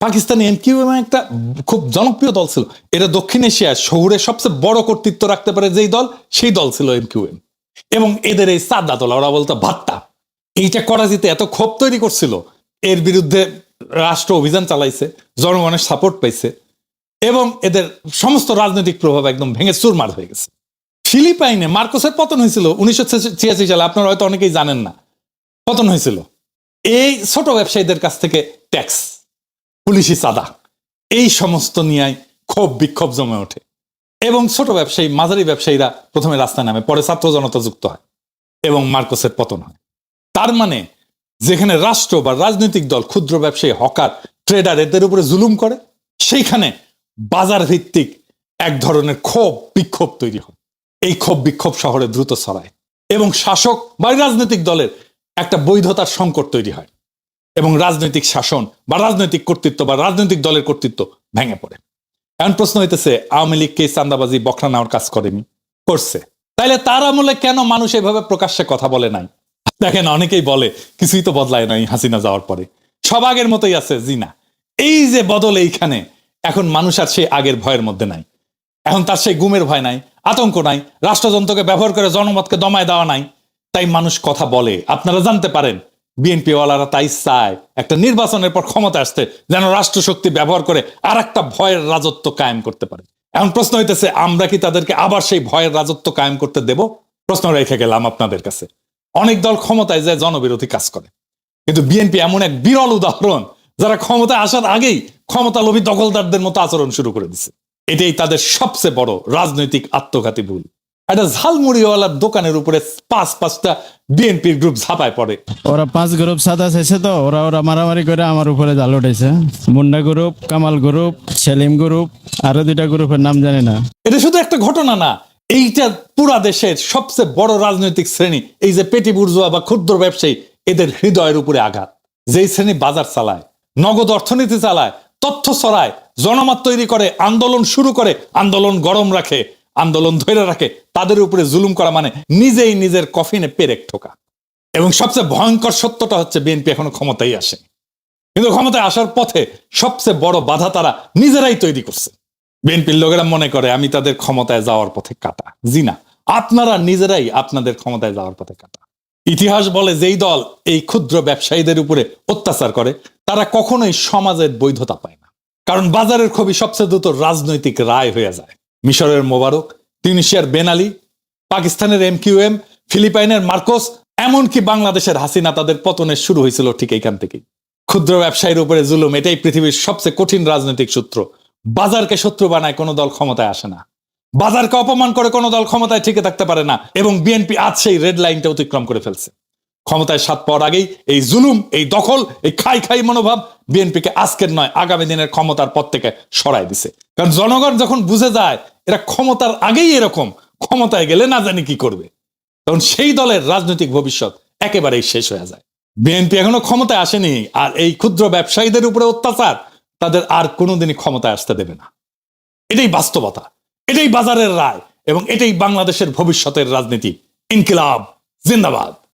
Pakistani MQM একটা খুব জনপ্রিয় দল ছিল। এটা দক্ষিণ এশিয়ার শহুরে সবচেয়ে বড় কর্তৃত্ব রাখতে পারে যেই দল, সেই দল ছিল এমকিউএম এবং এদের এই সাদা তোলা ওরা বলতো ভাত্তা এইটা করাচিতে এত ক্ষোভ তৈরি করছিল, এর বিরুদ্ধে রাষ্ট্র অভিযান চালাইছে, জনগণের সাপোর্ট পাইছে, এবং এদের সমস্ত রাজনৈতিক প্রভাব একদম ভেঙে চুরমার হয়ে গেছে। ফিলিপাইনে মার্কোসের পতন হয়েছিল উনিশশো ছিয়াশি সালে, আপনারা হয়তো অনেকেই জানেন না। পতন হয়েছিল। এই ছোট ব্যবসায়ীদের কাছ থেকে ট্যাক্স। পুলিশি চাঁদা। এই সমস্ত নিয়ে ক্ষোভ বিক্ষোভ জমে ওঠে। এবং ছোট ব্যবসায়ী, মাঝারি ব্যবসায়ীরা প্রথমে রাস্তায় নামে, পরে ছাত্র জনতা যুক্ত হয় এবং মার্কোসের পতন হয়। তার মানে যেখানে রাষ্ট্র বা রাজনৈতিক দল ক্ষুদ্র ব্যবসায়ী, হকার ট্রেডার এদের উপরে জুলুম করে, সেইখানে বাজার ভিত্তিক এক ধরনের ক্ষোভ বিক্ষোভ তৈরি হয়। এই ক্ষোভ বিক্ষোভ শহরে দ্রুত ছড়ায় এবং শাসক বা রাজনৈতিক দলের একটা বৈধতার সংকট তৈরি হয়। এবং রাজনৈতিক শাসন বা রাজনৈতিক কর্তৃত্ব বা রাজনৈতিক দলের কর্তৃত্ব ভেঙে পড়ে। এখন প্রশ্ন হইতেছে, আওয়ামী লীগকে চান্দাবাজি বখরা নেওয়ার কাজ করেনি? করছে। তাইলে তার আমলে কেন মানুষ এভাবে প্রকাশ্যে কথা বলে নাই? দেখেন, অনেকেই বলে, কিছুই তো বদলায় নাই হাসিনা যাওয়ার পরে। সব আগের মতোই আছে জিনা এই যে বদল এইখানে, এখন মানুষ আর সেই আগের ভয়ের মধ্যে নাই। এখন তার সেই গুমের ভয় নাই, আতঙ্ক নাই, রাষ্ট্রযন্ত্রকে ব্যবহার করে জনমতকে দমায় দেওয়া নাই। তাই মানুষ কথা বলে। আপনারা জানতে পারেন বিএনপি ওয়ালারা তাই চায়। একটা নির্বাচনের পর ক্ষমতা আসতে যেন রাষ্ট্রশক্তি ব্যবহার করে আর একটা ভয়ের রাজত্ব কায়েম করতে পারে। এখন প্রশ্ন হইতেছে, আমরা কি তাদেরকে আবার সেই ভয়ের রাজত্ব কায়েম করতে দেব? প্রশ্ন রেখে গেলাম আপনাদের কাছে। অনেক দল ক্ষমতায় যায়, জনবিরোধী কাজ করে। কিন্তু বিএনপি এমন এক বিরল উদাহরণ, যারা ক্ষমতায় আসার আগেই ক্ষমতা লোভী দখলদারদের মতো আচরণ শুরু করে দিছে। এটাই তাদের সবচেয়ে বড় রাজনৈতিক আত্মঘাতী ভুল। একটা ঝালমুড়িওয়ালার দোকানের উপরে পাঁচ পাঁচটা বিএনপির গ্রুপ ঝাঁপায় পড়ে। ওরা পাঁচ গ্রুপ সাদা চাইছে তো? ওরা ওরা মারামারি করে আমার উপরে জাল উঠেছে Munda group Kamal group Selim group আরও দুইটা গ্রুপের নাম জানি না। এটা শুধু একটা ঘটনা না এইটা পুরা দেশের সবচেয়ে বড় রাজনৈতিক শ্রেণি এই যে পেটি বুর্জোয়া বা ক্ষুদ্র ব্যবসায়ী এদের হৃদয়ের উপরে আঘাত। যেই শ্রেণি বাজার চালায় নগদ অর্থনীতি চালায় তথ্য ছড়ায় জনমত তৈরি করে আন্দোলন শুরু করে আন্দোলন গরম রাখে আন্দোলন ধরে রাখে তাদের উপরে জুলুম করা মানে নিজেই নিজের কফিনে পেরেক ঠোকা। এবং সবচেয়ে ভয়ঙ্কর সত্যটা হচ্ছে বিএনপি এখনও ক্ষমতায় আসে কিন্তু ক্ষমতায় আসার পথে সবচেয়ে বড় বাধা তারা নিজেরাই তৈরি করছে। বিএনপির লোকেরা মনে করে, আমি তাদের ক্ষমতায় যাওয়ার পথে কাটা। জি না, আপনারা নিজেরাই আপনাদের ক্ষমতায় যাওয়ার পথে কাটা। ইতিহাস বলে, যেই দল এই ক্ষুদ্র ব্যবসায়ীদের উপরে অত্যাচার করে, তারা কখনোই সমাজের বৈধতা পায় না। কারণ বাজারের খুবই সবচেয়ে দ্রুত রাজনৈতিক রায় হয়ে যায়। মিশরের মোবারক তিউনিশিয়ার বেনালি পাকিস্তানের এমকিউএম, ফিলিপাইনের মার্কোস, এমনকি বাংলাদেশের হাসিনা তাদের পতনের শুরু হয়েছিল ঠিক এইখান থেকেই। ক্ষুদ্র ব্যবসায়ীর উপরে জুলুম, এটাই পৃথিবীর সবচেয়ে কঠিন রাজনৈতিক সূত্র। বাজারকে শত্রু বানায় কোনো দল ক্ষমতায় আসে না। বাজারকে অপমান করে কোনো দল ক্ষমতায় টিকে থাকতে পারে না, এবং বিএনপি আজ সেই রেড লাইনটা অতিক্রম করে ফেলছে। ক্ষমতায় সাত পাওয়ার আগেই এই জুলুম, এই দখল, এই খাই খাই মনোভাব বিএনপিকে আজকের নয়, আগামী দিনের ক্ষমতার পথ থেকে সরাই দিছে। কারণ জনগণ যখন বুঝে যায়, এরা ক্ষমতার আগেই এরকম, ক্ষমতায় গেলে না জানি কি করবে। তখন সেই দলের রাজনৈতিক ভবিষ্যৎ একেবারেই শেষ হয়ে যায়। বিএনপি এখনও ক্ষমতায় আসেনি, আর এই ক্ষুদ্র ব্যবসায়ীদের উপরে অত্যাচার তাদের আর কোনোদিনই ক্ষমতায় আসতে দেবে না। এটাই বাস্তবতা, এটাই বাজারের রায়, এবং এটাই বাংলাদেশের ভবিষ্যতের রাজনীতি। ইনকিলাব, জিন্দাবাদ।